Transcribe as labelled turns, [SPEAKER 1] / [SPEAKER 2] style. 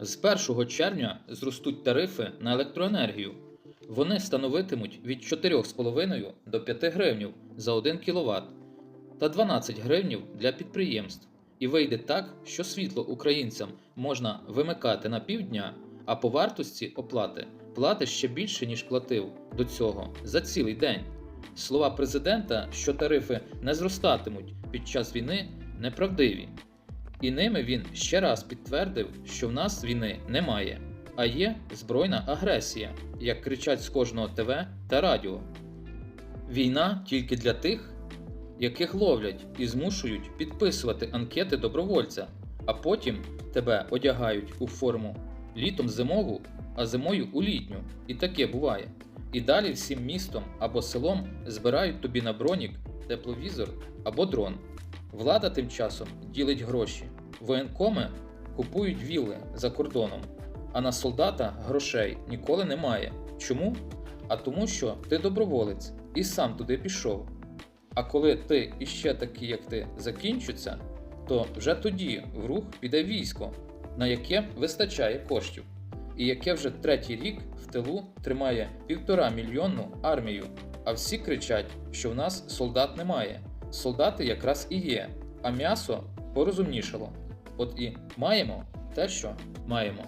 [SPEAKER 1] З 1 червня зростуть тарифи на електроенергію. Вони становитимуть від 4,5 до 5 гривнів за 1 кВт та 12 гривнів для підприємств. І вийде так, що світло українцям можна вимикати на півдня, а по вартості оплати платиш ще більше, ніж платив до цього за цілий день. Слова президента, що тарифи не зростатимуть під час війни, неправдиві. І ними він ще раз підтвердив, що в нас війни немає, а є збройна агресія, як кричать з кожного ТВ та радіо. Війна тільки для тих, яких ловлять і змушують підписувати анкети добровольця, а потім тебе одягають у форму літом зимову, а зимою у літню. І таке буває. І далі всім містом або селом збирають тобі на бронік тепловізор або дрон. Влада тим часом ділить гроші. Воєнкоми купують вілли за кордоном, а на солдата грошей ніколи немає. Чому? А тому, що ти доброволець і сам туди пішов. А коли ти іще такі, як ти, закінчаться, то вже тоді в рух піде військо, на яке вистачає коштів, і яке вже третій рік в тилу тримає півтора мільйонну армію. А всі кричать, що в нас солдат немає. Солдати якраз і є, а м'ясо порозумнішало. От і маємо те, що маємо.